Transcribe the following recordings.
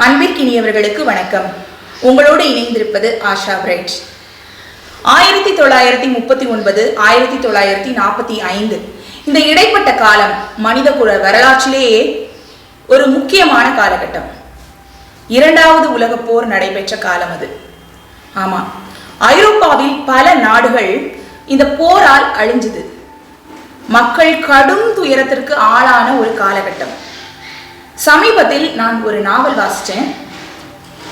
அன்பிற்கினியவர்களுக்கு வணக்கம். உங்களோடு இணைந்திருப்பது ஆஷா பிரைட். ஆயிரத்தி தொள்ளாயிரத்தி முப்பத்தி ஒன்பது ஆயிரத்தி தொள்ளாயிரத்தி நாற்பத்தி ஐந்து. இந்த இடைப்பட்ட காலம் மனித குல வரலாற்றிலேயே ஒரு முக்கியமான காலகட்டம். இரண்டாவது உலகப் போர் நடைபெற்ற காலம் அது. ஆமா ஐரோப்பாவில் பல நாடுகள் இந்த போரால் அழிஞ்சது. மக்கள் கடும் துயரத்திற்கு ஆளான ஒரு காலகட்டம். சமீபத்தில் நான் ஒரு நாவல் வாசித்தேன்.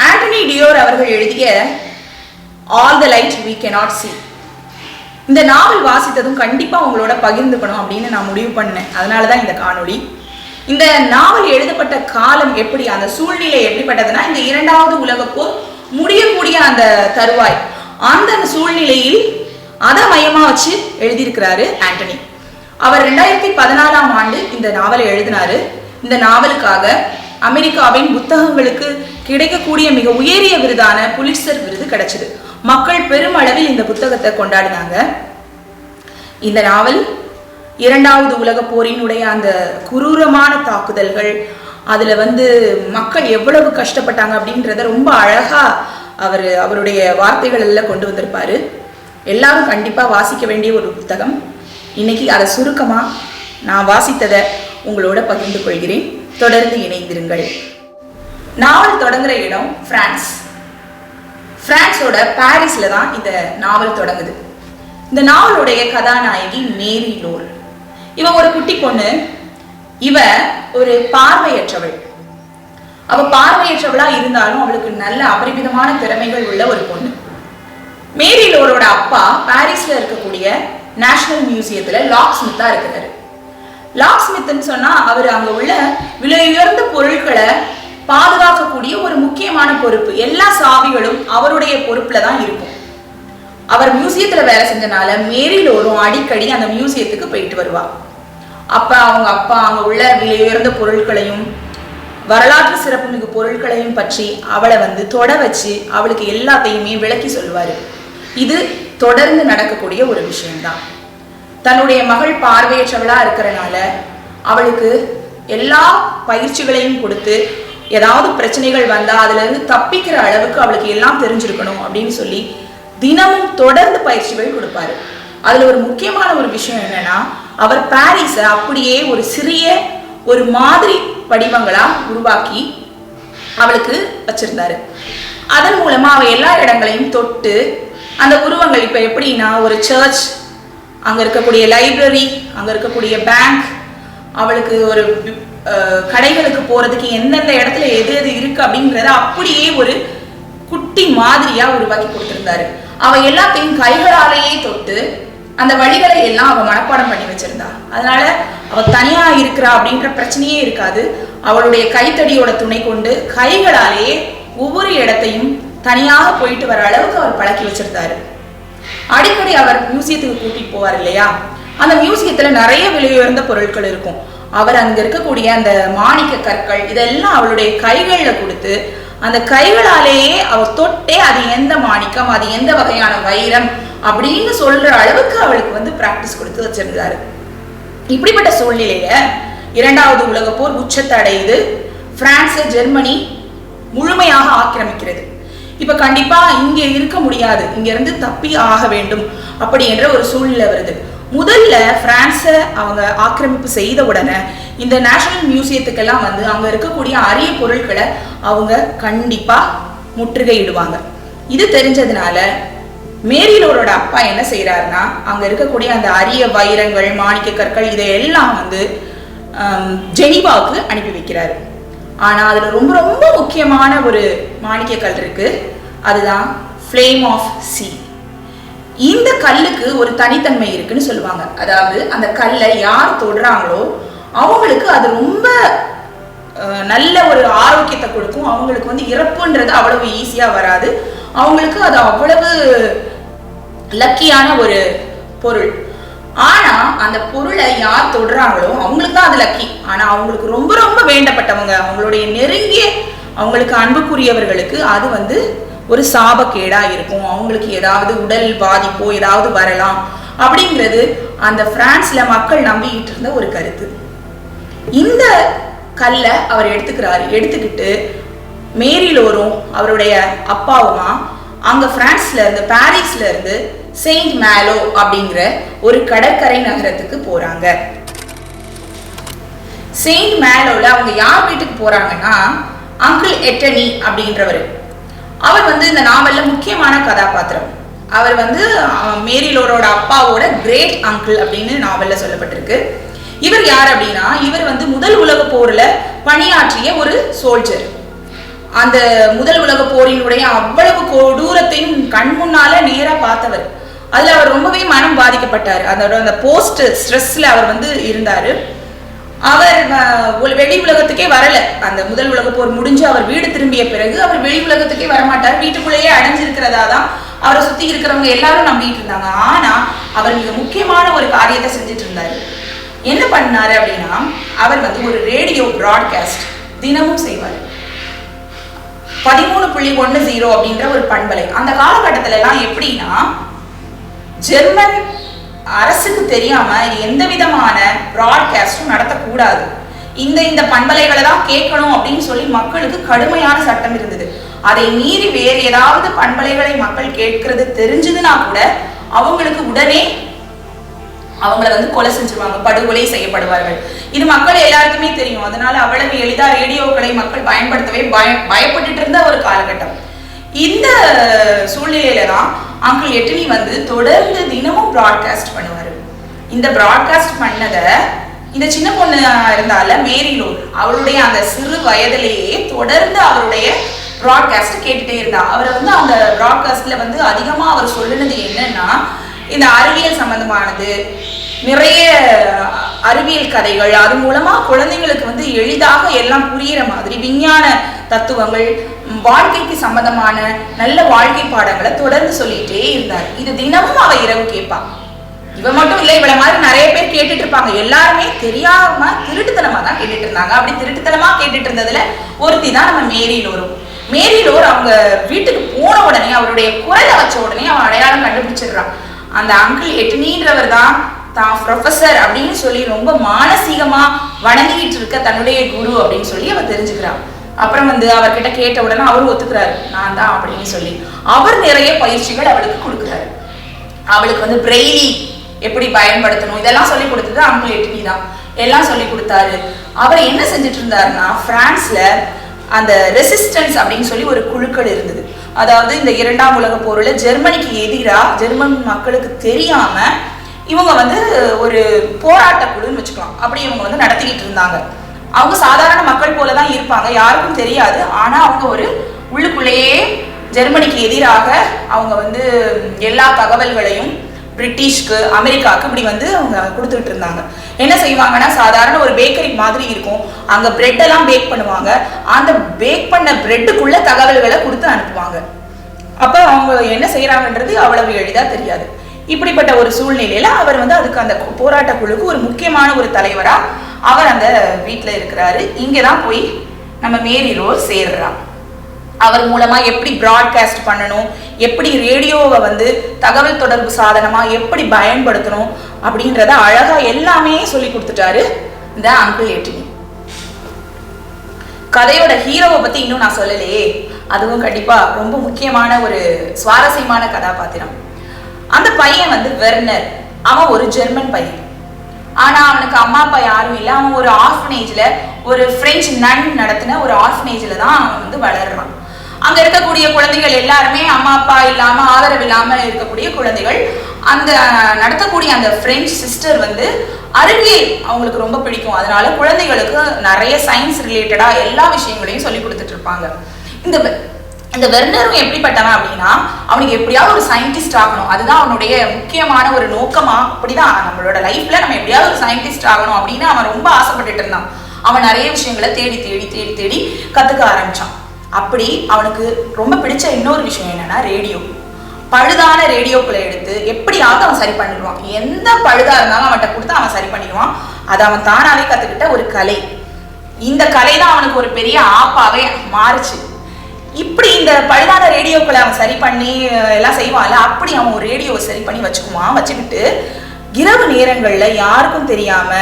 ஆண்டனி டியோர் அவர்கள் எழுதிய all the light we cannot see இந்த நாவல் வாசித்ததும் கண்டிப்பாக உங்களோட பகிர்ந்துக்கணும் அப்படின்னு நான் முடிவு பண்ணேன். அதனால தான் இந்த காணொளி. இந்த நாவல் எழுதப்பட்ட காலம் எப்படி அந்த சூழ்நிலை எப்படிப்பட்டதுன்னா இந்த இரண்டாவது உலகப்போர் முடியக்கூடிய அந்த தருவாய். அந்த சூழ்நிலையில் அதை மையமாக வச்சு எழுதியிருக்கிறாரு ஆண்டனி. அவர் ரெண்டாயிரத்தி பதினாலாம் ஆண்டு இந்த நாவலை எழுதினாரு. இந்த நாவலுக்காக அமெரிக்காவின் புத்தகங்களுக்கு கிடைக்கக்கூடிய மிக உயரிய விருதான புலிட்சர் விருது கிடைச்சது. மக்கள் பெருமளவில் இந்த புத்தகத்தை கொண்டாடினாங்க. இந்த நாவல் இரண்டாவது உலகப் போரினுடைய அந்த குரூரமான தாக்குதல்கள் அதில் வந்து மக்கள் எவ்வளவு கஷ்டப்பட்டாங்க அப்படின்றத ரொம்ப அழகாக அவர் அவருடைய வார்த்தைகள் எல்லாம் கொண்டு வந்திருப்பார். எல்லாரும் கண்டிப்பாக வாசிக்க வேண்டிய ஒரு புத்தகம். இன்னைக்கு அதை சுருக்கமாக நான் வாசித்ததை உங்களோட பகிர்ந்து கொள்கிறேன். தொடர்ந்து இணைந்திருங்கள். நாவல் தொடங்குற இடம் பிரான்ஸ் பிரான்ஸோட பாரிஸ்ல தான் இந்த நாவல் தொடங்குது. இந்த நாவலுடைய கதாநாயகி மேரி லோர் இவ ஒரு குட்டி பொண்ணு. இவ ஒரு பார்வையற்றவள். அவ பார்வையற்றவளா இருந்தாலும் அவளுக்கு நல்ல அபரிமிதமான திறமைகள் உள்ள ஒரு பொண்ணு. மேரி லோரோட அப்பா பாரிஸ்ல இருக்கக்கூடிய நேஷனல் மியூசியத்துல லாக் ஸ்மித்தா இருக்கிறாரு. லாக் ஸ்மித்னு சொன்னா அவர் அங்க உள்ள விலை உயர்ந்த பொருட்களை பாதுகாக்கக்கூடிய ஒரு முக்கியமான பொறுப்பு. எல்லா சாவிகளும் அவருடைய பொறுப்புல தான் இருக்கும். அவர் மியூசியத்துல வேலை செஞ்சனால மேரிலோரும் அடிக்கடி அந்த மியூசியத்துக்கு போயிட்டு வருவா. அப்ப அவங்க அப்பா அங்க உள்ள விலை உயர்ந்த பொருட்களையும் வரலாற்று சிறப்புமிகு பொருட்களையும் பற்றி அவளை வந்து தொட வச்சு அவளுக்கு எல்லாத்தையுமே விளக்கி சொல்லுவாரு. இது தொடர்ந்து நடக்கக்கூடிய ஒரு விஷயம்தான். தன்னுடைய மகள் பார்வையற்றவளா இருக்கிறனால அவளுக்கு எல்லா பயிற்சிகளையும் கொடுத்து ஏதாவது பிரச்சனைகள் வந்தால் அதுலேருந்து தப்பிக்கிற அளவுக்கு அவளுக்கு எல்லாம் தெரிஞ்சிருக்கணும் அப்படின்னு சொல்லி தினமும் தொடர்ந்து பயிற்சிகள் கொடுப்பாரு. அதில் ஒரு முக்கியமான ஒரு விஷயம் என்னன்னா அவர் பாரிஸை அப்படியே ஒரு சிறிய ஒரு மாதிரி படிவங்களாக உருவாக்கி அவளுக்கு வச்சிருந்தாரு. அதன் மூலமா அவ எல்லா இடங்களையும் தொட்டு அந்த உருவங்கள் இப்போ எப்படின்னா ஒரு சர்ச் அங்கே இருக்கக்கூடிய லைப்ரரி அங்கே இருக்கக்கூடிய பேங்க் அவளுக்கு ஒரு கடைகளுக்கு போகிறதுக்கு எந்தெந்த இடத்துல எது எது இருக்கு அப்படிங்கிறத அப்படியே ஒரு குட்டி மாதிரியா உருவாக்கி கொடுத்திருந்தாரு. அவ எல்லாத்தையும் கைகளாலேயே தொட்டு அந்த வழிகளை எல்லாம் அவ மனப்பாடம் பண்ணி வச்சிருந்தா. அதனால அவ தனியா இருக்கிறா அப்படின்ற பிரச்சனையே இருக்காது. அவளுடைய கைத்தடியோட துணை கொண்டு கைகளாலேயே ஒவ்வொரு இடத்தையும் தனியாக போயிட்டு வர அளவுக்கு அவர் பழக்கி வச்சிருந்தாரு. அடிக்கடி அவர் மியூசியத்துக்கு கூட்டிட்டு போவார் இல்லையா? அந்த மியூசியத்துல நிறைய விலையுயர்ந்த பொருட்கள் இருக்கும். அவர் அங்க இருக்கக்கூடிய அந்த மாணிக்க கற்கள் இதெல்லாம் அவளுடைய கைகள்ல கொடுத்து அந்த கைகளாலேயே அவர் தொட்டே அது எந்த மாணிக்கம் அது எந்த வகையான வைரம் அப்படின்னு சொல்ற அளவுக்கு அவளுக்கு வந்து பிராக்டிஸ் கொடுத்து வச்சிருந்தாரு. இப்படிப்பட்ட சூழ்நிலையில இரண்டாவது உலக போர் உச்சத்தை அடையுது பிரான்ஸ் ஜெர்மனி முழுமையாக ஆக்கிரமிக்கிறது. இப்ப கண்டிப்பா இங்க இருக்க முடியாது. இங்க இருந்து தப்பி ஆக வேண்டும். அப்படி என்ற ஒரு சூழ்நிலை வருது. முதல்ல பிரான்ஸை அவங்க ஆக்கிரமிப்பு செய்த உடனே இந்த நேஷனல் மியூசியத்துக்கெல்லாம் வந்து அங்க இருக்கக்கூடிய அரிய பொருட்களை அவங்க கண்டிப்பா முற்றுகையிடுவாங்க. இது தெரிஞ்சதுனால மேரியலோரோட அப்பா என்ன செய்யறாருன்னா அங்க இருக்கக்கூடிய அந்த அரிய வைரங்கள் மாணிக்க கற்கள் இதையெல்லாம் வந்து ஜெனிவாவுக்கு அனுப்பி வைக்கிறாரு. ஆனால் அதில் ரொம்ப ரொம்ப முக்கியமான ஒரு மாணிக்க கல் இருக்கு. அதுதான் ஃப்ளேம் ஆஃப் சி இந்த கல்லுக்கு ஒரு தனித்தன்மை இருக்குன்னு சொல்லுவாங்க. அதாவது அந்த கல்லை யார் தொடுறாங்களோ அவங்களுக்கு அது ரொம்ப நல்ல ஒரு ஆரோக்கியத்தை கொடுக்கும். அவங்களுக்கு வந்து இறப்புன்றது அவ்வளவு ஈஸியாக வராது. அவங்களுக்கு அது அவ்வளவு லக்கியான ஒரு பொருள். ஆனா அந்த பொருளை யார் தொடுறாங்களோ அவங்களுக்கு தான் அது லக்கி ஆனா அவங்களுக்கு ரொம்ப ரொம்ப வேண்டப்பட்டவங்க அவங்களுடைய நெருங்கிய அவங்களுக்கு அன்புக்குரியவர்களுக்கு அது வந்து ஒரு சாபக்கேடா இருக்கும். அவங்களுக்கு ஏதாவது உடல் பாதிப்போ ஏதாவது வரலாம். அப்படிங்கிறது அந்த பிரான்ஸ்ல மக்கள் நம்பிக்கிட்டு இருந்த ஒரு கருத்து. இந்த கல்லை அவர் எடுத்துக்கிறாரு. எடுத்துக்கிட்டு மேரிலோரும் அவருடைய அப்பாவுமா அங்க பிரான்ஸ்ல இருந்து பாரிஸ்ல இருந்து செயின்ட் மேலோ அப்படிங்கிற ஒரு கடற்கரை நகரத்துக்கு போறாங்க. செயின்ட் மேலோல அவங்க யார் வீட்டுக்கு போறாங்கன்னா அங்கிள் எட்டனி அப்படின்றவர். அவர் வந்து இந்த நாவல்ல முக்கியமான கதாபாத்திரம். அவர் வந்து மேரிலோரோட அப்பாவோட கிரேட் அங்கிள் அப்படின்னு நாவல்ல சொல்லப்பட்டிருக்கு. இவர் யார் அப்படின்னா இவர் வந்து முதல் உலக போர்ல பணியாற்றிய ஒரு சோல்ஜர் அந்த முதல் உலக போரினுடைய அவ்வளவு கொடூரத்தையும் கண் முன்னால நேரா பார்த்தவர். அதுல அவர் ரொம்பவே மனம் பாதிக்கப்பட்டார். அதோட அந்த போஸ்ட் ஸ்ட்ரெஸ்ல அவர் வந்து இருந்தாரு. அவர் வெளி உலகத்துக்கே வரல. அந்த முதல் உலக போர் முடிஞ்சு அவர் வீடு திரும்பிய பிறகு அவர் வெளி உலகத்துக்கே வரமாட்டார். வீட்டுக்குள்ளேயே அடைஞ்சிருக்கிறதா தான் அவரை சுத்தி இருக்கிறவங்க எல்லாரும் நம்பிட்டு இருந்தாங்க. ஆனா அவர் மிக முக்கியமான ஒரு காரியத்தை செஞ்சுட்டு இருந்தாரு. என்ன பண்ணாரு அப்படின்னா அவர் வந்து ஒரு ரேடியோ ப்ராட்காஸ்ட் தினமும் செய்வார். பதிமூணு புள்ளி ஒன்று ஜீரோ அப்படின்ற ஒரு பண்பலை. அந்த காலகட்டத்துல எல்லாம் எப்படின்னா ஜெர்மன் அரசுக்கு தெரியாம எந்த விதமான ப்ராட்காஸ்டும் நடத்தக்கூடாது. இந்த இந்த பண்பலைகளை தான் கேட்கணும் அப்படின்னு சொல்லி மக்களுக்கு கடுமையான சட்டம் இருந்தது. அதை மீறி வேறு ஏதாவது பண்பலைகளை மக்கள் கேட்கறது தெரிஞ்சதுன்னா கூட அவங்களுக்கு உடனே அவங்கள வந்து கொலை செஞ்சிருவாங்க படுகொலை செய்யப்படுவார்கள். இது மக்கள் எல்லாருக்குமே தெரியும். அதனால அவ்வளவு எளிதா ரேடியோக்களை மக்கள் பயன்படுத்தவே பய பயப்பட்டுட்டு இருந்த ஒரு காலகட்டம். இந்த சூழ்நிலையில தான் அங்கிள் எட்டினி வந்து தொடர்ந்து தினமும் ப்ராட்காஸ்ட் பண்ணுவார். இந்த ப்ராட்காஸ்ட் பண்ணதை இந்த சின்ன பொண்ணு இருந்தால மேரி லோர் அவளுடைய அந்த சிறு வயதிலேயே தொடர்ந்து அவருடைய ப்ராட்காஸ்ட் கேட்டுட்டே இருந்தா. அவரை வந்து அந்த ப்ராட்காஸ்ட்ல வந்து அதிகமா அவர் சொல்லுனது என்னன்னா இந்த அறிவியல் சம்பந்தமானது நிறைய அறிவியல் கதைகள் அது மூலமா குழந்தைங்களுக்கு வந்து எளிதாக எல்லாம் புரியிற மாதிரி விஞ்ஞான தத்துவங்கள் வாழ்க்கைக்கு சம்பந்தமான நல்ல வாழ்க்கை பாடங்களை தொடர்ந்து சொல்லிட்டே இருந்தார். இது தினமும் அவ இரவு கேட்பா. இவ மட்டும் இல்லை இவள மாதிரி நிறைய பேர் கேட்டுட்டு இருப்பாங்க. எல்லாருமே தெரியாம திருட்டுத்தனமா தான் கேட்டுட்டு இருந்தாங்க. அப்படி திருட்டுத்தனமா கேட்டுட்டு இருந்ததுல ஒருத்தி தான் நம்ம மேரியிலோரும் மேரியிலோர் அவங்க வீட்டுக்கு போன உடனே அவருடைய குரலை வச்ச உடனே அவன் அடையாளம் கண்டுபிடிச்சிடுறான். அந்த அங்கிள் எட்னின்றவர் தான் தான் ப்ரொஃபசர் அப்படின்னு சொல்லி ரொம்ப மானசீகமா வணங்கிக்கிட்டு இருக்க தன்னுடைய குரு அப்படின்னு சொல்லி அவ தெரிஞ்சுக்கிறான் அப்புறம் வந்து அவர்கிட்ட கேட்ட உடனே அவரும் ஒத்துக்கிறாரு. நான் தான் அப்படின்னு சொல்லி. அவர் நிறைய பயிற்சிகள் அவளுக்கு கொடுக்குறாரு. அவளுக்கு வந்து பிரெய்லி எப்படி பயன்படுத்தணும்? இதெல்லாம் சொல்லி கொடுத்தது அங்கிள் எட்னி தான். எல்லாம் சொல்லி கொடுத்தாரு. அவர் என்ன செஞ்சுட்டு இருந்தாருன்னா பிரான்ஸ்ல அந்த ரெசிஸ்டன்ஸ் அப்படின்னு சொல்லி ஒரு குழுக்கள் இருந்தது. அதாவது இந்த இரண்டாம் உலக போரில் ஜெர்மனிக்கு எதிராக ஜெர்மன் மக்களுக்கு தெரியாம இவங்க வந்து ஒரு போராட்ட குழுன்னு வச்சுக்கலாம். அப்படி இவங்க வந்து நடத்திக்கிட்டு இருந்தாங்க. அவங்க சாதாரண மக்கள் போல தான் இருப்பாங்க யாருக்கும் தெரியாது. ஆனா அவங்க ஒரு உள்ளுக்குள்ளேயே ஜெர்மனிக்கு எதிராக அவங்க வந்து எல்லா தகவல்களையும் பிரிட்டிஷ்க்கு அமெரிக்காவுக்கு இப்படி வந்து அவங்க கொடுத்துட்டு இருந்தாங்க. என்ன செய்வாங்கன்னா சாதாரண ஒரு பேக்கரி மாதிரி இருக்கும். அங்க பிரெட் எல்லாம் பேக் பண்ணுவாங்க. அந்த பேக் பண்ண பிரெட்டுக்குள்ள தகவல்களை கொடுத்து அனுப்புவாங்க. அப்ப அவங்க என்ன செய்யறாங்கன்றது அவ்வளவு எளிதா தெரியாது. இப்படிப்பட்ட ஒரு சூழ்நிலையில அவர் வந்து அதுக்கு அந்த போராட்ட குழுக்கு ஒரு முக்கியமான ஒரு தலைவரா அவர் அந்த வீட்டுல இருக்கிறாரு. இங்கதான் போய் நம்ம மேரி ரோல் சேர்றான் அவர் மூலமா எப்படி ப்ராட்காஸ்ட் பண்ணணும் எப்படி ரேடியோவை வந்து தகவல் தொடர்பு சாதனமா எப்படி பயன்படுத்தணும் அப்படின்றத அழகா எல்லாமே சொல்லி கொடுத்துட்டாரு இந்த அங்கிள் எட்டினி கதையோட ஹீரோவை பத்தி இன்னும் நான் சொல்லலையே. அதுவும் கண்டிப்பா ரொம்ப முக்கியமான ஒரு சுவாரஸ்யமான கதாபாத்திரம். அந்த பையன் வந்து வெர்னர். அவன் ஒரு ஜெர்மன் பையன். ஆனா அவனுக்கு அம்மா அப்பா யாரும் இல்லை. அவன் ஒரு ஆர்ஃபனேஜ்ல ஒரு பிரெஞ்சு நன் நடத்தின ஒரு ஆர்ஃபனேஜ்ல தான் அவன் வந்து வளர்றான். அங்க இருக்கக்கூடிய குழந்தைகள் எல்லாருமே அம்மா அப்பா இல்லாம ஆதரவு இல்லாம இருக்கக்கூடிய குழந்தைகள். அந்த நடத்தக்கூடிய அந்த பிரெஞ்சு சிஸ்டர் வந்து அறிவியல் அவங்களுக்கு ரொம்ப பிடிக்கும். அதனால குழந்தைகளுக்கு நிறைய சயின்ஸ் ரிலேட்டடா எல்லா விஷயங்களையும் சொல்லி கொடுத்துட்டு இருப்பாங்க. இந்த இந்த வெர்னரும் எப்படிப்பட்டவன் அப்படின்னா அவனுக்கு எப்படியாவது ஒரு சயின்டிஸ்ட் ஆகணும். அதுதான் அவனுடைய முக்கியமான ஒரு நோக்கமா அப்படிதான் நம்மளோட லைஃப்ல நம்ம எப்படியாவது ஒரு சயின்டிஸ்ட் ஆகணும் அப்படின்னு அவன் ரொம்ப ஆசைப்பட்டுட்டு இருந்தான். அவன் நிறைய விஷயங்களை தேடி தேடி தேடி தேடி கத்துக்க ஆரம்பிச்சான். அப்படி அவனுக்கு ரொம்ப பிடிச்ச இன்னொரு விஷயம் என்னன்னா ரேடியோ. பழுதான ரேடியோக்களை எடுத்து எப்படியாவது அவன் சரி பண்ணிடுவான். எந்த பழுதா இருந்தாலும் அவன்கிட்ட கொடுத்து அவன் சரி பண்ணிடுவான். அதை அவன் தானாவே கத்துக்கிட்ட ஒரு கலை. இந்த கலை தான் அவனுக்கு ஒரு பெரிய ஆப்பாவே மாறுச்சு. இப்படி இந்த பழுதான ரேடியோக்களை அவன் சரி பண்ணி எல்லாம் செய்வான்ல அப்படி அவன் ஒரு ரேடியோவை சரி பண்ணி வச்சுக்குவான். வச்சுக்கிட்டு இரவு நேரங்கள்ல யாருக்கும் தெரியாம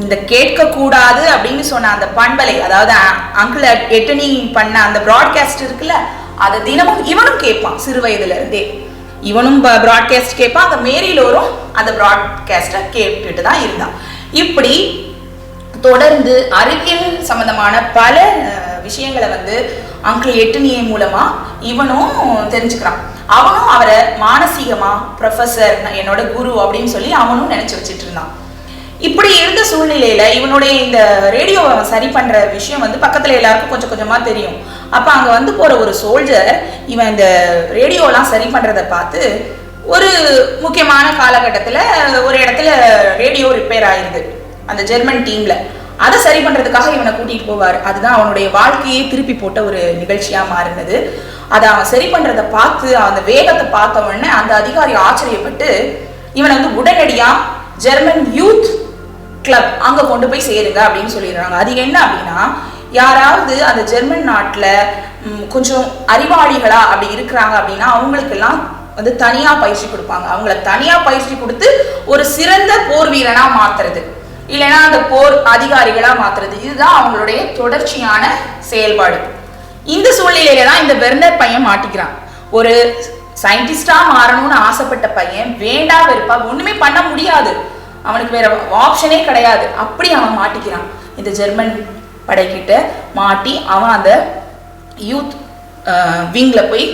இந்த கேட்கக்கூடாது அப்படின்னு சொன்ன அந்த பண்பலை அதாவது அங்கிள் எட்டனி பண்ண அந்த ப்ராட்காஸ்ட் இருக்குல்ல அதை தினமும் இவனும் கேட்பான் சிறு வயதுல இருந்தே. இவனும் ப்ராட்காஸ்ட் கேட்பான் அந்த மேரிலோரும் அந்த ப்ராட்காஸ்ட்டை கேட்டுட்டு தான் இருந்தான். இப்படி தொடர்ந்து அறிவியல் சம்பந்தமான பல விஷயங்களை வந்து அங்கிள் எட்டனியை மூலமா இவனும் தெரிஞ்சுக்கிறான். அவனும் அவரை மானசீகமா ப்ரொஃபசர் என்னோட குரு அப்படின்னு சொல்லி அவனும் நினைச்சு வச்சுட்டு இருந்தான். இப்படி இருந்த சூழ்நிலையில இவனுடைய இந்த ரேடியோவை அவன் சரி பண்ற விஷயம் வந்து பக்கத்துல எல்லாருக்கும் கொஞ்சம் கொஞ்சமா தெரியும். அப்ப அங்க வந்து போற ஒரு சோல்ஜர் இவன் இந்த ரேடியோலாம் சரி பண்றத பார்த்து ஒரு முக்கியமான காலகட்டத்துல ஒரு இடத்துல ரேடியோ ரிப்பேர் ஆயிருது. அந்த ஜெர்மன் டீம்ல அதை சரி பண்றதுக்காக இவனை கூட்டிட்டு போவார். அதுதான் அவனுடைய வாழ்க்கையே திருப்பி போட்ட ஒரு நிகழ்ச்சியா மாறினது. அதை அவன் சரி பண்றதை பார்த்து அந்த வேகத்தை பார்த்த உடனே அந்த அதிகாரி ஆச்சரியப்பட்டு இவனை வந்து உடனடியா ஜெர்மன் யூத் கிளப் அங்க கொண்டு போய் சேருங்க அப்படின்னு சொல்லிடுறாங்க. அது என்ன அப்படின்னா யாராவது அந்த ஜெர்மன் நாட்டுல கொஞ்சம் அறிவாளிகளா அப்படி இருக்கிறாங்க அப்படின்னா அவங்களுக்கெல்லாம் வந்து தனியா பயிற்சி கொடுப்பாங்க. அவங்கள தனியா பயிற்சி கொடுத்து ஒரு சிறந்த போர் வீரனா மாத்துறது. இல்லைன்னா அந்த போர் அதிகாரிகளா மாத்துறது. இதுதான் அவங்களுடைய தொடர்ச்சியான செயல்பாடு. இந்த சூழ்நிலையில தான் இந்த பெர்னர் பையன் மாட்டிக்கிறான். ஒரு சயின்டிஸ்டா மாறணும்னு ஆசைப்பட்ட பையன் வேண்டா வெறுப்பா ஒண்ணுமே பண்ண முடியாது. அவனுக்கு வேற ஆப்ஷனே கிடையாது. அப்படி அவன் மாட்டிக்கிறான். இந்த ஜெர்மன் படைக்கிட்ட மாட்டி அவன் அந்த யூத் விங்கில் போய்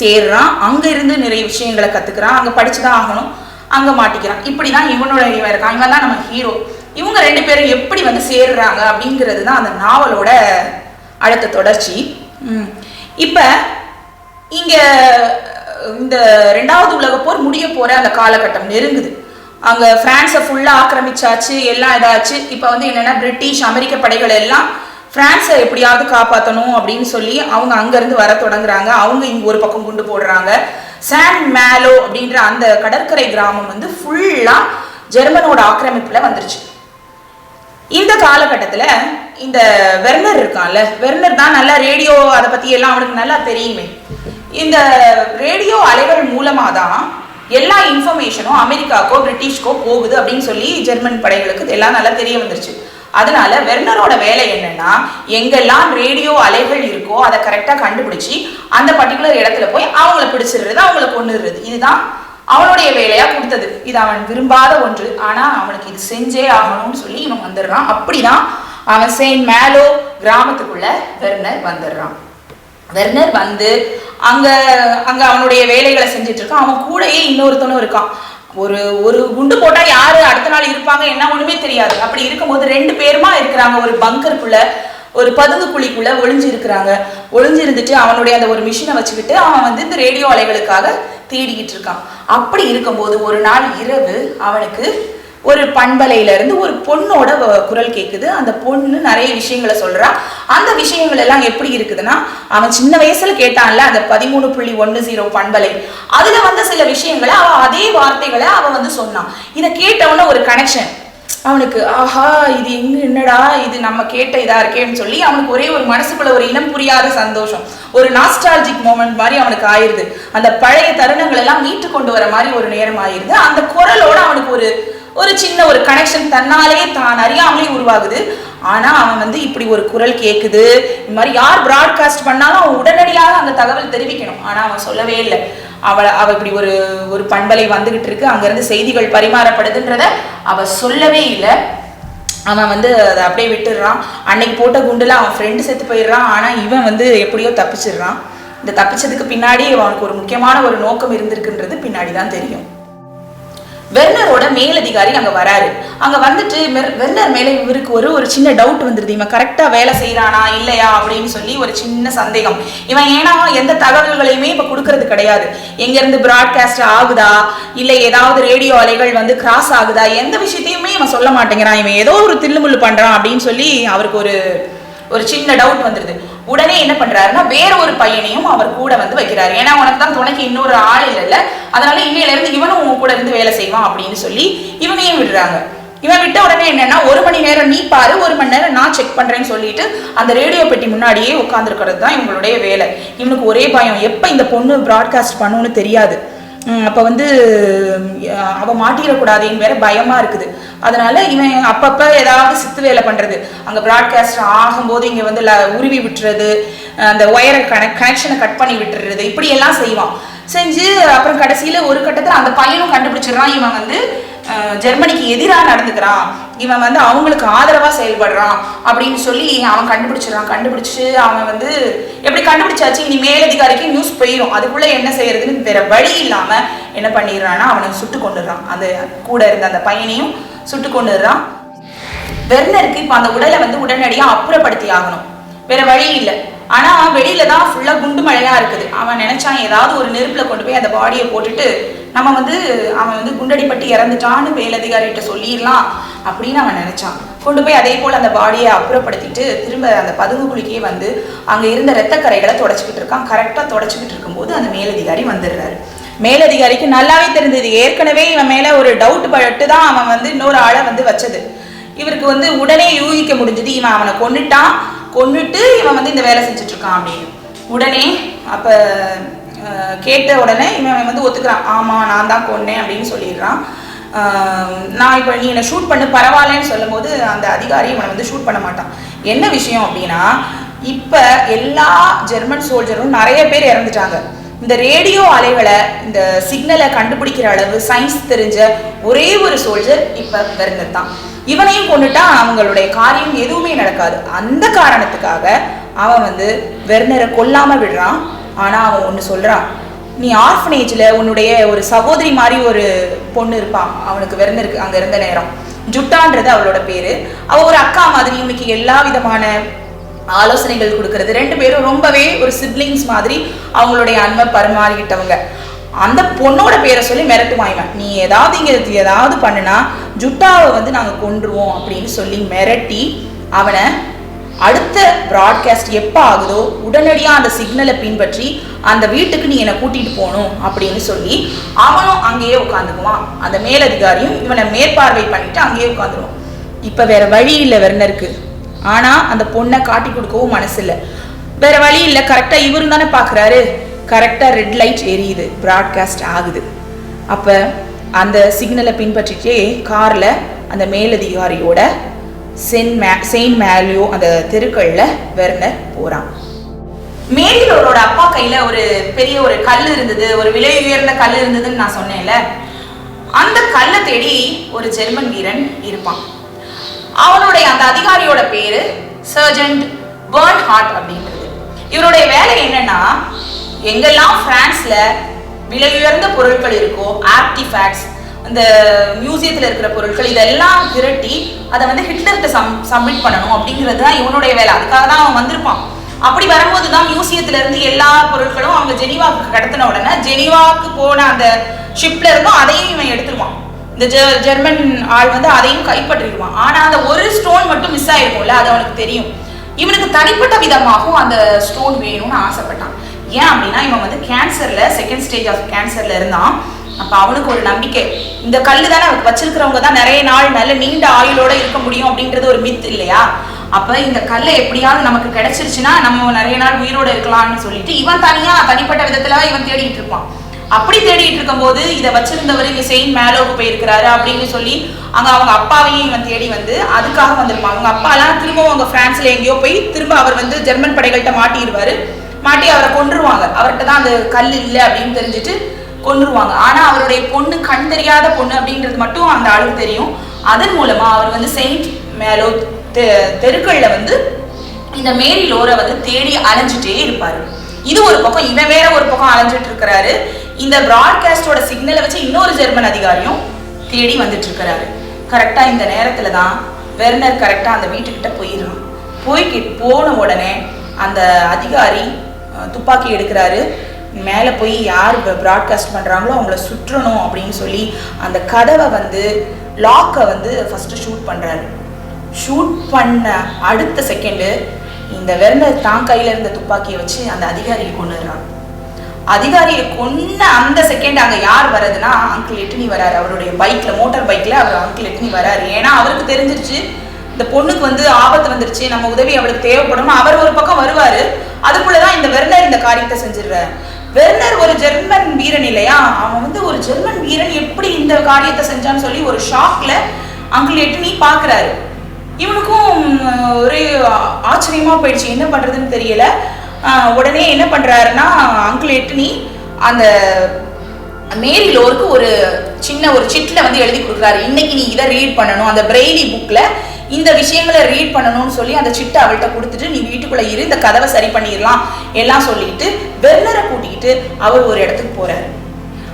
சேர்றான். அங்கே இருந்து நிறைய விஷயங்களை அங்கே படித்து தான் ஆகணும். அங்கே மாட்டிக்கிறான். இப்படிதான் இவனோட இவன் இருக்கான் இவன் தான் நம்ம ஹீரோ இவங்க ரெண்டு பேரும் எப்படி வந்து சேர்றாங்க அப்படிங்கிறது தான் அந்த நாவலோட அடுத்த தொடர்ச்சி. இப்போ இங்கே இந்த ரெண்டாவது உலக போர் முடிய போகிற அந்த காலகட்டம் நெருங்குது. அங்க பிரான்ஸை ஃபுல்லா ஆக்கிரமிச்சாச்சு எல்லாம் இதாச்சு. இப்போ வந்து என்னன்னா பிரிட்டிஷ் அமெரிக்க படைகள் எல்லாம் பிரான்ஸை எப்படியாவது காப்பாற்றணும் அப்படின்னு சொல்லி அவங்க அங்கேருந்து வர தொடங்குறாங்க. அவங்க இங்க ஒரு பக்கம் குண்டு போடுறாங்க. சான் மேலோ அப்படின்ற அந்த கடற்கரை கிராமம் வந்து ஃபுல்லா ஜெர்மனோட ஆக்கிரமிப்புல வந்துருச்சு. இந்த காலகட்டத்தில் இந்த வெர்னர் இருக்கான்ல வெர்னர் தான் நல்லா ரேடியோ அதை பத்தி எல்லாம் அவனுக்கு நல்லா தெரியுமே. இந்த ரேடியோ அலைகள் மூலமாக தான் எல்லா இன்ஃபர்மேஷனும் அமெரிக்காக்கோ பிரிட்டிஷ்க்கோ போகுது அப்படின்னு சொல்லி ஜெர்மன் படைகளுக்கு எல்லாம் நல்லா தெரிய வந்துருச்சு. அதனால வெர்னரோட வேலை என்னன்னா எங்கெல்லாம் ரேடியோ அலைகள் இருக்கோ அதை கரெக்டா கண்டுபிடிச்சி அந்த பர்டிகுலர் இடத்துல போய் அவங்கள பிடிச்சிடுறது அவங்கள கொண்டுடுறது இதுதான் அவனுடைய வேலையா கொடுத்தது. இது அவன் விரும்பாத ஒன்று. ஆனா அவனுக்கு இது செஞ்சே ஆகணும்னு சொல்லி இவன் வந்துடுறான். அப்படிதான் அவன் செயின் மேலோ கிராமத்துக்குள்ள வெர்னர் வந்துடுறான். வெர்னர் வந்து அங்கே அங்கே அவனுடைய வேலைகளை செஞ்சுட்டு இருக்கான் அவன் கூடயே இன்னொருத்தனும் இருக்கான். ஒரு ஒரு குண்டு போட்டால் யார் அடுத்த நாள் இருப்பாங்க என்ன ஒன்றுமே தெரியாது. அப்படி இருக்கும்போது ரெண்டு பேருமா இருக்கிறாங்க. ஒரு பங்கருக்குள்ள ஒரு பதுங்கு குழிக்குள்ள ஒளிஞ்சு இருக்கிறாங்க. ஒளிஞ்சு இருந்துட்டு அவனுடைய அந்த ஒரு மிஷினை வச்சுக்கிட்டு அவன் வந்து இந்த ரேடியோ அலைகளுக்காக தேடிக்கிட்டு இருக்கான். அப்படி இருக்கும்போது ஒரு நாள் இரவு அவனுக்கு ஒரு பண்பலையில இருந்து ஒரு பொண்ணோட வ- குரல் கேட்குது அந்த பொண்ணு நிறைய விஷயங்களை சொல்றா. அந்த விஷயங்கள் எல்லாம் எப்படி இருக்குதுன்னா அவன் சின்ன வயசுல கேட்டான்ல அந்த பதிமூணு புள்ளி ஒன்னு ஜீரோ பண்பலை. அதுல வந்த சில விஷயங்களை அவன் அதே வார்த்தைகளை அவன் வந்து சொன்னான். இதை கேட்டவன ஒரு கனெக்ஷன் அவனுக்கு ஆஹா இது எங்க என்னடா இது நம்ம கேட்ட இதா இருக்கேன்னு சொல்லி அவனுக்கு ஒரே ஒரு மனசுக்குள்ள ஒரு இனம் புரியாத சந்தோஷம். ஒரு நாஸ்டாலஜிக் மூமெண்ட் மாதிரி அவனுக்கு ஆயிருது. அந்த பழைய தருணங்கள் எல்லாம் மீட்டு கொண்டு வர மாதிரி ஒரு நேரம் ஆயிருது. அந்த குரலோட அவனுக்கு ஒரு ஒரு சின்ன ஒரு கனெக்ஷன் தன்னாலே தான் அறியாமலே உருவாகுது. ஆனா அவன் வந்து இப்படி ஒரு குரல் கேக்குது. இந்த மாதிரி யார் ப்ராட்காஸ்ட் பண்ணாலும் அவன் உடனடியாக அந்த தகவல் தெரிவிக்கணும். ஆனா அவன் சொல்லவே இல்லை. அவளை அவ இப்படி ஒரு ஒரு பண்பலை வந்துகிட்டு இருக்கு. அங்கிருந்து செய்திகள் பரிமாறப்படுதுன்றத அவ சொல்லவே இல்லை. அவன் வந்து அதை அப்படியே விட்டுடுறான். அன்னைக்கு போட்ட குண்டுல அவன் ஃப்ரெண்டு செத்து போயிடுறான். ஆனா இவன் வந்து எப்படியோ தப்பிச்சிடுறான். இந்த தப்பிச்சதுக்கு பின்னாடி அவனுக்கு ஒரு முக்கியமான ஒரு நோக்கம் இருந்திருக்குன்றது பின்னாடி தான் தெரியும். வெர்னரோட மேலதிகாரி அங்க வராரு. அங்க வந்துட்டு வெர்னர் மேல இவருக்கு ஒரு ஒரு சின்ன டவுட் வந்துருது. இவன் கரெக்டா வேலை செய்யறானா இல்லையா அப்படின்னு சொல்லி ஒரு சின்ன சந்தேகம். இவன் ஏன்னா எந்த தகவல்களையுமே இப்ப கொடுக்கறது கிடையாது. எங்க இருந்து பிராட்காஸ்ட் ஆகுதா? இல்ல ஏதாவது ரேடியோ அலைகள் வந்து கிராஸ் ஆகுதா? எந்த விஷயத்தையுமே இவன் சொல்ல மாட்டேங்கிறான். இவன் ஏதோ ஒரு தில்லுமுள்ளு பண்றான் அப்படின்னு சொல்லி அவருக்கு ஒரு ஒரு சின்ன டவுட் வந்துருது. உடனே என்ன பண்றாருன்னா வேற ஒரு பையனையும் அவர் கூட வந்து வைக்கிறாரு. ஏன்னா உனக்கு தான் துணைக்கு இன்னொரு ஆள் இல்லைல்ல. அதனால இன்னையில இருந்து இவனும் உன் கூட இருந்து வேலை செய்வான் அப்படின்னு சொல்லி இவனையும் விடுறாங்க. இவன் விட்ட உடனே என்னன்னா ஒரு மணி நேரம் நீ பாரு ஒரு மணி நேரம் நான் செக் பண்றேன்னு சொல்லிட்டு அந்த ரேடியோ பெட்டி முன்னாடியே உட்காந்துருக்கிறது தான் இவங்களுடைய வேலை. இவனுக்கு ஒரே பயம் எப்ப இந்த பொண்ணு ப்ராட்காஸ்ட் பண்ணுன்னு தெரியாது. அப்போ வந்து அவள் மாட்டிடக்கூடாதுன்னு மாட்டிடக்கூடாதேன்னு வேற பயமாக இருக்குது. அதனால இவன் அப்பப்போ ஏதாவது சித்து வேலை பண்ணுறது அங்கே பிராட்காஸ்ட் ஆகும்போது இங்கே வந்து உருவி விட்டுறது அந்த ஒயரை கனெக் கனெக்ஷனை கட் பண்ணி விட்டுறது இப்படியெல்லாம் செய்வான். செஞ்சு அப்புறம் கடைசியில் ஒரு கட்டத்தில் அந்த பையனும் கண்டுபிடிச்சிடுறான். இவன் வந்து ஜெர்மனிக்கு எதிராக நடந்துக்கிறான். இவன் வந்து அவங்களுக்கு ஆதரவாக செயல்படுறான் அப்படின்னு சொல்லி அவன் கண்டுபிடிச்சிடறான். கண்டுபிடிச்சு அவன் வந்து எப்படி கண்டுபிடிச்சாச்சு? இனி மேலதிகாரிக்கு நியூஸ் போயிடும் அதுக்குள்ள என்ன செய்யறதுன்னு வேற வழி இல்லாம என்ன பண்ணிடுறான்னா அவனை சுட்டு கொண்டுடுறான் அந்த கூட இருந்த அந்த பையனையும் சுட்டு கொண்டுடுறான் வெர்னருக்கு இப்ப அந்த உடலை வந்து உடனடியாக அப்புறப்படுத்தி ஆகணும் வேற வழி இல்லை. ஆனால் வெளியில தான் ஃபுல்லாக குண்டு மழையாக இருக்குது. அவன் நினைச்சான் ஏதாவது ஒரு நெருப்பில் கொண்டு போய் அந்த பாடியை போட்டுட்டு நம்ம வந்து அவன் வந்து குண்டடிப்பட்டு இறந்துட்டான்னு மேலதிகாரிகிட்ட சொல்லிடலாம் அப்படின்னு அவன் நினைச்சான். கொண்டு போய் அதே போல் அந்த பாடியை அப்புறப்படுத்திட்டு திரும்ப அந்த பதுங்கு குழிக்கே வந்து அங்கே இருந்த ரத்தக்கரைகளை தொடச்சிக்கிட்டு இருக்கான். கரெக்டாக தொடச்சிக்கிட்டு இருக்கும்போது அந்த மேலதிகாரி வந்துடுறாரு. மேலதிகாரிக்கு நல்லாவே தெரிஞ்சது ஏற்கனவே இவன் மேலே ஒரு டவுட் பட்டு தான் அவன் வந்து இன்னொரு ஆளை வந்து வச்சது. இவருக்கு வந்து உடனே யூகிக்க முடிஞ்சது இவன் அவனை கொன்னுட்டான். கொன்னுட்டு இவன் வந்து இந்த வேலை செஞ்சுட்டு இருக்கான் அப்படின்னு. உடனே அப்ப கேட்ட உடனே இவன் வந்து ஒத்துக்கிறான். ஆமா நான் தான் கொன்னேன் அப்படின்னு சொல்லிடுறான். நான் இப்போ நீ என்னை ஷூட் பண்ணு பரவாயில்லன்னு சொல்லும்போது அந்த அதிகாரி இவனை வந்து ஷூட் பண்ண மாட்டான். என்ன விஷயம் அப்படின்னா இப்ப எல்லா ஜெர்மன் சோல்ஜரும் நிறைய பேர் இறந்துட்டாங்க. இந்த ரேடியோ அலைகளை இந்த சிக்னலை கண்டுபிடிக்கிற அளவு சயின்ஸ் தெரிஞ்ச ஒரே ஒரு சோல்ஜர் இப்ப வெர்னர் தான் இவனையும் கொண்டுட்டா அவங்களுடைய காரியம் எதுவுமே நடக்காது. அந்த காரணத்துக்காக அவன் வந்து வெர்னரை கொல்லாம விடுறான். ஆனா அவன் ஒண்ணு சொல்றான். நீ ஆர்ஃபனேஜ்ல உன்னுடைய ஒரு சகோதரி மாதிரி ஒரு பொண்ணு இருப்பான் அவனுக்கு விறந்திருக்கு அங்க இருந்த நேரம். ஜுட்டான்றது அவளோட பேரு. அவ ஒரு அக்கா மாதிரி இன்னைக்கு எல்லா விதமான ஆலோசனைகள் கொடுக்கறது. ரெண்டு பேரும் ரொம்பவே ஒரு சிப்ளிங்ஸ் மாதிரி அவங்களுடைய அன்பை பரிமாறிக்கிட்டவங்க. அந்த பொண்ணோட பேரை சொல்லி மிரட்டுவான் இவன் நீ ஏதாவது இங்க ஏதாவது பண்ணுனா ஜுட்டாவை வந்து நாங்கள் கொன்றுவோம் அப்படின்னு சொல்லி மிரட்டி அவனை அடுத்த ப்ராட்காஸ்ட் எப்போ ஆகுதோ உடனடியாக அந்த சிக்னலை பின்பற்றி அந்த வீட்டுக்கு நீ என்னை கூட்டிட்டு போகணும் அப்படின்னு சொல்லி அவனும் அங்கேயே உட்காந்துக்குவான். அந்த மேலதிகாரியும் இவனை மேற்பார்வை பண்ணிட்டு அங்கேயே உட்காந்துருவான். இப்போ வேற வழி இல்லை வெர்னருக்கு. ஆனால் அந்த பொண்ணை காட்டி கொடுக்கவும் மனசு இல்லை வேற வழி இல்லை. கரெக்டாக இவரும் தானே பார்க்குறாரு கரெக்டாக ரெட் லைட் எரியுது ப்ராட்காஸ்ட் ஆகுது. அப்போ அந்த சிக்னலை பின்பற்றிட்டே காரில் அந்த மேலதிகாரியோட சென் மே செயின் மேலியோ அந்த தெருக்களில் வெர்னர் போகிறான் மேலியோரோட அப்பா கையில் ஒரு பெரிய ஒரு கல் இருந்தது ஒரு விலை உயர்ந்த கல் இருந்ததுன்னு நான் சொன்னேன்ல. அந்த கல்லை தேடி ஒரு ஜெர்மன் வீரன் இருப்பான். அவனுடைய அந்த அதிகாரியோட பேரு சர்ஜன்ட் பேர்ன் ஹார்ட் அப்படின்றது இவருடைய வேலை என்னன்னா எங்கெல்லாம் பிரான்ஸ்ல விலை உயர்ந்த பொருட்கள் இருக்கோ ஆர்டிஃபேக்ட்ஸ் அந்த மியூசியத்தில் இருக்கிற பொருட்கள் இதெல்லாம் திரட்டி அதை வந்து ஹிட்லர்கிட்ட சம் சப்மிட் பண்ணணும் அப்படிங்கிறது தான் இவனுடைய வேலை. அதுக்காக தான் அவன் வந்திருப்பான். அப்படி வரும்போது தான் மியூசியத்துல இருந்து எல்லா பொருட்களும் அவங்க ஜெனீவாவுக்கு கடத்தின உடனே ஜெனீவாவுக்கு போன அந்த ஷிப்ல இருந்தும் அதையும் இவன் எடுத்துருவான். இந்த ஜெ- ஜெர்மன் ஆள் வந்து அதையும் கைப்பற்றிடுவான். ஆனா அந்த ஒரு ஸ்டோன் மட்டும் மிஸ் ஆயிருக்கும்ல அது அவனுக்கு தெரியும். இவனுக்கு தனிப்பட்ட விதமாகவும் அந்த ஸ்டோன் வேணும்னு ஆசைப்பட்டான். ஏன் அப்படின்னா இவன் வந்து கேன்சர்ல செகண்ட் ஸ்டேஜ் ஆஃப் கேன்சர்ல இருந்தான். அப்ப அவனுக்கு ஒரு நம்பிக்கை. இந்த கல்லு தானே வச்சிருக்கிறவங்க தான் நிறைய நாள் நல்ல நீண்ட ஆயுளோட இருக்க முடியும் அப்படின்றது ஒரு மித் இல்லையா? அப்ப இந்த கல்லை எப்படியாவது நமக்கு கிடைச்சிருச்சுன்னா நம்ம நிறைய நாள் உயிரோட இருக்கலாம்னு சொல்லிட்டு இவன் தனியா தனிப்பட்ட விதத்துல இவன் தேடிட்டு இருப்பான். அப்படி தேடிட்டு இருக்கும்போது இதை வச்சிருந்தவர் இங்க செயின்ட் மேலோக்கு போயிருக்கிறாரு அப்படின்னு சொல்லி அங்க அவங்க அப்பாவையும் இவன் தேடி வந்து அதுக்காக வந்திருப்பான். அவங்க அப்பாலாம் திரும்பவும் அவங்க பிரான்ஸ்ல எங்கேயோ போய் திரும்ப அவர் வந்து ஜெர்மன் படைகள்கிட்ட மாட்டிடுவாரு. மாட்டி அவரை கொன்றுருவாங்க. அவர்கிட்ட தான் அந்த கல் இல்லை அப்படின்னு தெரிஞ்சுட்டு கொன்றுவாங்க ஆனா அவருடைய பொண்ணு கண் தெரியாத பொண்ணு அப்படின்றது மட்டும் அந்த ஆளுக்கு தெரியும். அதன் மூலமா அவர் வந்து செயின்ட் மேலோ தெ- தெருக்கள்ல வந்து இந்த மேரி லோரை வந்து தேடி அலைஞ்சிட்டே இருப்பாரு. இது ஒரு பக்கம் இவன் வேற ஒரு பக்கம் அலைஞ்சிட்டு இருக்கிறாரு இந்த ப்ராட்காஸ்டோட சிக்னலை வச்சு இன்னொரு ஜெர்மன் அதிகாரியும் தேடி வந்துட்டு இருக்கிறாரு கரெக்டா இந்த நேரத்துல தான் வெர்னர் கரெக்டா அந்த வீட்டுக்கிட்ட போயிடுறான். போய்கிட்டு போன உடனே அந்த அதிகாரி துப்பாக்கி எடுக்கிறாரு. மேலே போய் யார் ப்ராட்காஸ்ட் பண்ணுறாங்களோ அவங்கள சுற்றணும் அப்படின்னு சொல்லி அந்த கதவை வந்து லாக்கை வந்து ஃபஸ்ட்டு ஷூட் பண்ணுறாரு ஷூட் பண்ண அடுத்த செகண்டு இந்த வெர்னர் தான் கையில் இருந்த துப்பாக்கியை வச்சு அந்த அதிகாரியை கொண்டுடுறான் அதிகாரியை கொன்ன அந்த செகண்ட் அங்கே யார் வர்றதுன்னா அங்கிள் எட்டினி வராரு அவருடைய பைக்கில் மோட்டார் பைக்கில் அவர் அங்கிள் எட்டினி வராரு ஏன்னா அவருக்கு தெரிஞ்சிருச்சு இந்த பொண்ணுக்கு வந்து ஆபத்து வந்துருச்சு நம்ம உதவி அவளுக்கு தேவைப்படும் அவர் ஒரு பக்கம் வருவார். அதுக்குள்ளதான் இந்த வெர்னர் இந்த காரியத்தை செஞ்சிடுறாரு வெர்னர் ஒரு ஜெர்மன் வீரன் இல்லையா? அவன் வந்து ஒரு ஜெர்மன் வீரன் எப்படி இந்த காரியத்தை செஞ்சான்னு சொல்லி ஒரு ஷாக்ல அங்கிள் எட்டு பாக்குறாரு இவனுக்கும் ஒரே ஆச்சரியமா போயிடுச்சு. என்ன பண்றதுன்னு தெரியல. உடனே என்ன பண்றாருன்னா அங்கிள் எட்டுனி அந்த மேரி லோருக்கு ஒரு சின்ன ஒரு சிட்ல வந்து எழுதி கொடுக்குறாரு. இன்னைக்கு நீ இதை ரீட் பண்ணணும். அந்த பிரெய்லி புக்ல இந்த விஷயங்களை ரீட் பண்ணணும்னு சொல்லி அந்த சிட்டை அவள்கிட்ட கொடுத்துட்டு நீ வீட்டுக்குள்ள இரு இந்த கதவை சரி பண்ணிடலாம் எல்லாம் சொல்லிட்டு வெர்னரை கூட்டிக்கிட்டு அவர் ஒரு இடத்துக்கு போறாரு.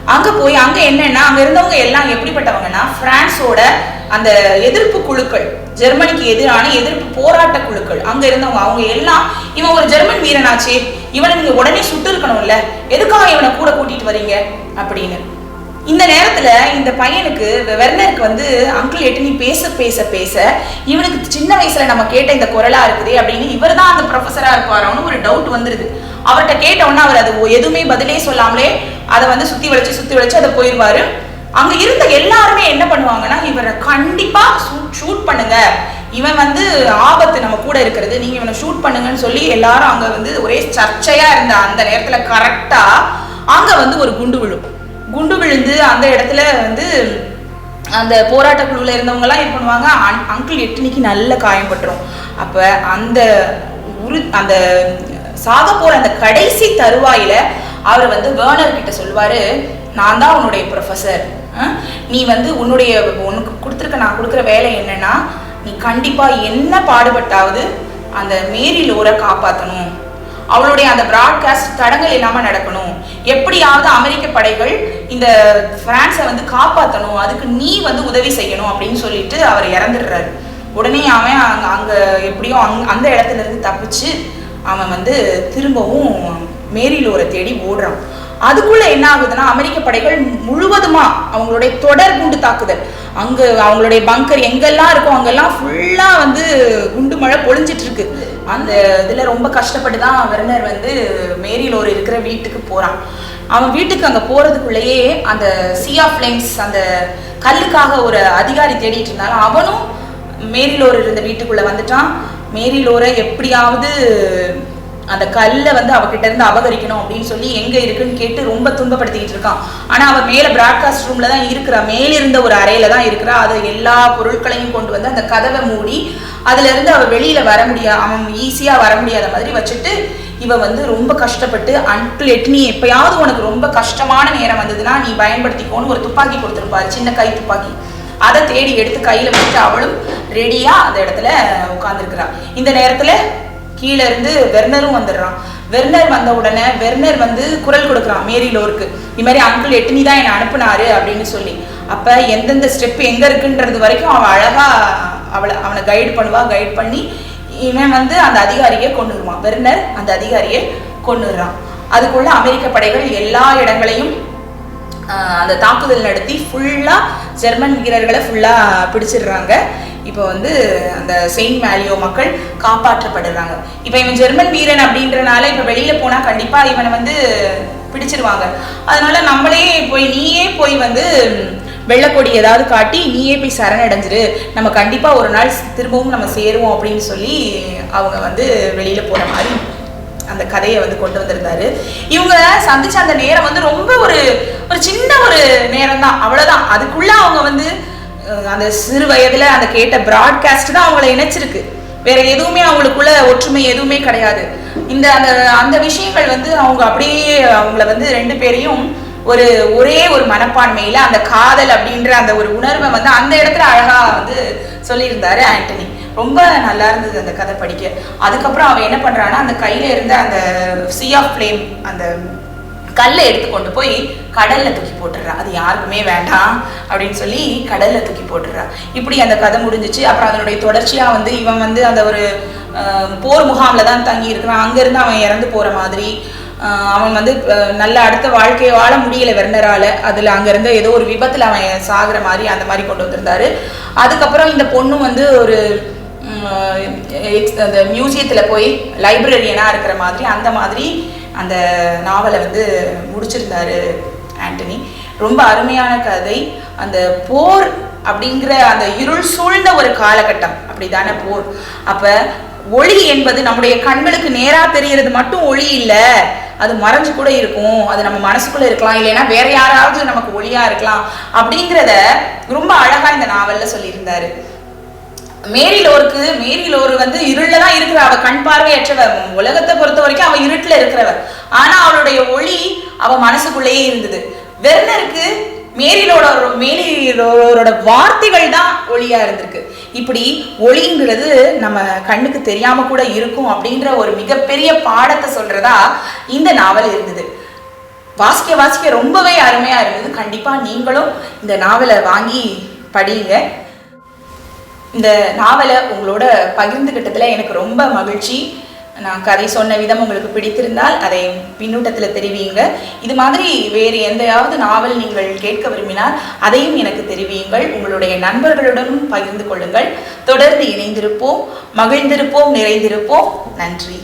அங்க போய் அங்க என்னன்னா அங்க இருந்தவங்க எல்லாம் எப்படிப்பட்டவங்கன்னா பிரான்ஸோட அந்த எதிர்ப்பு குழுக்கள் ஜெர்மனிக்கு எதிரான எதிர்ப்பு போராட்ட குழுக்கள் அங்க இருந்தவங்க அவங்க எல்லாம் இவன் ஒரு ஜெர்மன் வீரனாச்சே இவனை நீங்க உடனே சுட்டு இருக்கணும்ல எதுக்காக இவனை கூட கூட்டிட்டு வரீங்க? அப்படின்னு. இந்த நேரத்துல இந்த பையனுக்கு வெ- வெர்னருக்கு வந்து அங்கிள் எட்டு பேச பேச பேச. இவனுக்கு சின்ன வயசுல நம்ம கேட்ட இந்த குரலா இருக்குதே அப்படின்னு இவர் தான் அந்த ப்ரொஃபஸரா இருப்பாரோன்னு ஒரு டவுட் வந்துருது. அவர்கிட்ட கேட்டவுடனே அவர் அது எதுவுமே பதிலே சொல்லாமலே அதை வந்து சுத்தி வளைச்சு சுத்தி வளைச்சு அதை போயிடுவாரு அங்க இருந்த எல்லாருமே என்ன பண்ணுவாங்கன்னா இவரை கண்டிப்பா ஷூட் பண்ணுங்க. இவன் வந்து ஆபத்து நம்ம கூட இருக்கிறது. நீங்க இவனை ஷூட் பண்ணுங்கன்னு சொல்லி எல்லாரும் அங்க வந்து ஒரே சர்ச்சையா இருந்த அந்த நேரத்துல கரெக்டா அங்க வந்து ஒரு குண்டு விழும். குண்டு விழுந்து அந்த இடத்துல வந்து அந்த போராட்ட குழுவில் இருந்தவங்க எல்லாம் இது பண்ணுவாங்க அங்கிள் எட்டினிக்கு நல்ல காயம்பட்டுரும் அப்ப அந்த உரு அந்த சாக போற அந்த கடைசி தருவாயில அவர் வந்து வேர்னர் கிட்ட சொல்லுவாரு நான் தான் உன்னுடைய ப்ரொஃபஸர் நீ வந்து உன்னுடைய உனக்கு கொடுத்துருக்க நான் கொடுக்குற வேலை என்னன்னா நீ கண்டிப்பா என்ன பாடுபட்டாவது அந்த மேரி லோரை காப்பாற்றணும் அவளுடைய அந்த பிராட்காஸ்ட் தடங்கள் இல்லாம நடக்கணும். எப்படியாவது அமெரிக்க படைகள் இந்த பிரான்ஸை வந்து காப்பாற்றணும் அதுக்கு நீ வந்து உதவி செய்யணும் அப்படின்னு சொல்லிட்டு அவர் இறந்துடுறாரு. உடனே அவன் அங்க அங்க எப்படியோ அங் அந்த இடத்துல இருந்து தப்பிச்சு அவன் வந்து திரும்பவும் மேரிலோரை தேடி ஓடுறான். அதுக்குள்ள என்ன ஆகுதுன்னா அமெரிக்க படைகள் முழுவதுமா அவங்களுடைய தொடர் குண்டு தாக்குதல். அங்கு அவங்களுடைய பங்கர் எங்கெல்லாம் இருக்கோ அங்கெல்லாம் ஃபுல்லா வந்து குண்டு மழை பொழிஞ்சிட்டு இருக்கு. அந்த இதில் ரொம்ப கஷ்டப்பட்டு தான் வெர்னர் வந்து மேரிலோர் இருக்கிற வீட்டுக்கு போகிறான் அவன் வீட்டுக்கு அங்கே போகிறதுக்குள்ளேயே அந்த சியா ஃப்ளேம்ஸ் அந்த கல்லுக்காக ஒரு அதிகாரி தேடிட்டு இருந்தாலும் அவனும் மேரிலோர் இருந்த வீட்டுக்குள்ளே வந்துட்டான். மேரிலோரை எப்படியாவது அந்த கல்லை வந்து அவகிட்ட இருந்து அபகரிக்கணும் அப்படின்னு சொல்லி எங்க இருக்குன்னு கேட்டு ரொம்ப துன்பப்படுத்திக்கிட்டு இருக்கான். ஆனா அவ மேல பிராட்காஸ்ட் ரூம்ல தான் இருக்கிறா மேல இருந்த ஒரு அறையில தான் இருக்கிறா. அது எல்லா பொருட்களையும் கொண்டு வந்து அந்த கதவை மூடி அதுல இருந்து அவ வெளியில வர முடியாது அவன் ஈஸியா வர முடியாத மாதிரி வச்சுட்டு இவ வந்து ரொம்ப கஷ்டப்பட்டு அன்கிள் எட்னி எப்பயாவது உனக்கு ரொம்ப கஷ்டமான நேரம் வந்ததுன்னா நீ பயன்படுத்திக்கோன்னு ஒரு துப்பாக்கி கொடுத்துருப்பாரு சின்ன கை துப்பாக்கி. அதை தேடி எடுத்து கையில வச்சுட்டு அவளும் ரெடியா அந்த இடத்துல உட்கார்ந்துருக்கிறா. இந்த நேரத்துல கீழே இருந்து வெர்னரும் வந்துடுறான். வெர்னர் வந்த உடனே வெர்னர் வந்து குரல் கொடுக்குறான் மேரி லோருக்கு இது மாதிரி அங்கிள் எட்டுனி தான் என்னை அனுப்புனாரு அப்படின்னு சொல்லி. அப்போ எந்தெந்த ஸ்டெப் எங்கே இருக்குன்றது வரைக்கும் அவன் அழகாக அவளை அவனை கைடு பண்ணுவா கைட் பண்ணி இவன் வந்து அந்த அதிகாரியை கொண்டுருவான் வெர்னர் அந்த அதிகாரியை கொண்டுடுறான் அதுக்குள்ள அமெரிக்க படைகள் எல்லா இடங்களையும் அந்த தாக்குதல் நடத்தி ஃபுல்லாக ஜெர்மன் வீரர்களை ஃபுல்லாக பிடிச்சிடுறாங்க. இப்போ வந்து அந்த செயின்ட் மேலியோ மக்கள் காப்பாற்றப்படுறாங்க. இப்போ இவன் ஜெர்மன் வீரன் அப்படின்றனால இப்போ வெளியில் போனால் கண்டிப்பாக இவனை வந்து பிடிச்சிருவாங்க. அதனால நம்மளே போய் நீயே போய் வந்து வெள்ளக்கொடி ஏதாவது காட்டி நீயே போய் சரணடைஞ்சிரு. நம்ம கண்டிப்பாக ஒரு நாள் திரும்பவும் நம்ம சேருவோம் அப்படின்னு சொல்லி அவங்க வந்து வெளியில் போகிற மாதிரி அந்த கதையை வந்து கொண்டு வந்திருந்தாரு. இவங்க சந்திச்ச அந்த நேரம் வந்து ரொம்ப ஒரு ஒரு சின்ன ஒரு நேரம் தான் அவ்வளவுதான். அதுக்குள்ள அவங்க வந்து அந்த சிறு வயதில் அந்த கேட்ட ப்ராட்காஸ்ட் தான் அவங்கள இணைச்சிருக்கு. வேற எதுவுமே அவங்களுக்குள்ள ஒற்றுமை எதுவுமே கிடையாது. இந்த அந்த அந்த விஷயங்கள் வந்து அவங்க அப்படியே அவங்கள வந்து ரெண்டு பேரையும் ஒரு ஒரே ஒரு மனப்பான்மையில அந்த காதல் அப்படின்ற அந்த ஒரு உணர்வை வந்து அந்த இடத்துல அழகா வந்து சொல்லியிருந்தாரு ஆண்டனி. ரொம்ப நல்லா இருந்தது அந்த கதை படிக்க. அதுக்கப்புறம் அவன் என்ன பண்றான்னா அந்த கையில இருந்த அந்த சி ஆஃப் ஃப்ளேம் அந்த கல்லை எடுத்து கொண்டு போய் கடல்ல தூக்கி போட்டுடுறான் அது யாருக்குமே வேண்டாம் அப்படின்னு சொல்லி கடல்ல தூக்கி போட்டுடுறான் இப்படி அந்த கதை முடிஞ்சிச்சு. அப்புறம் அதனுடைய தொடர்ச்சியா வந்து இவன் வந்து அந்த ஒரு போர் முகாம்ல தான் தங்கி இருக்கிறான். அங்கிருந்து அவன் இறந்து போற மாதிரி. அவன் வந்து நல்ல அடுத்த வாழ்க்கையை வாழ முடியல வெர்னரால அதுல அங்கேருந்து ஏதோ ஒரு விபத்துல அவன் சாகுற மாதிரி அந்த மாதிரி கொண்டு வந்திருந்தாரு. அதுக்கப்புறம் இந்த பொண்ணு வந்து ஒரு அந்த மியூசியத்தில் போய் லைப்ரரியனாக இருக்கிற மாதிரி அந்த மாதிரி அந்த நாவலை வந்து முடிச்சிருந்தாரு ஆண்டனி. ரொம்ப அருமையான கதை. அந்த போர் அப்படிங்கிற அந்த இருள் சூழ்ந்த ஒரு காலகட்டம். அப்படிதானே போர். அப்ப ஒளி என்பது நம்முடைய கண்களுக்கு நேரா தெரியறது மட்டும் ஒளி இல்லை. அது மறைஞ்சு கூட இருக்கும். அது நம்ம மனசுக்குள்ள இருக்கலாம். இல்லைன்னா வேற யாராவது நமக்கு ஒளியா இருக்கலாம். அப்படிங்கிறத ரொம்ப அழகா இந்த நாவல்ல சொல்லியிருந்தாரு. மேரிலோருக்கு லோருக்கு வந்து இருள்ல தான் இருக்கிற அவ கண் பார்வையற்றவ உலகத்தை பொறுத்த வரைக்கும் அவ இருட்டுல இருக்கிறவ ஆனா அவளுடைய ஒளி அவ மனசுக்குள்ளேயே இருந்தது. வெர்னருக்கு மேரிலோட மேரிலோரோட வார்த்தைகள் தான் ஒளியா இருந்திருக்கு. இப்படி ஒளிங்கிறது நம்ம கண்ணுக்கு தெரியாம கூட இருக்கும் அப்படின்ற ஒரு மிகப்பெரிய பாடத்தை சொல்றதா இந்த நாவல் இருந்தது. வாசிக்க வாசிக்க ரொம்பவே அருமையா இருந்தது. கண்டிப்பா நீங்களும் இந்த நாவலை வாங்கி படியுங்க. இந்த நாவலை உங்களோட பகிர்ந்துகிட்டதுல எனக்கு ரொம்ப மகிழ்ச்சி. நான் கதை சொன்ன விதம் உங்களுக்கு பிடித்திருந்தால் அதை பின்னூட்டத்தில் தெரிவியுங்க. இது மாதிரி வேறு எந்தையாவது நாவல் நீங்கள் கேட்க விரும்பினால் அதையும் எனக்கு தெரிவியுங்கள். உங்களுடைய நண்பர்களுடனும் பகிர்ந்து கொள்ளுங்கள். தொடர்ந்து இணைந்திருப்போம் மகிழ்ந்திருப்போம் நிறைந்திருப்போம். நன்றி.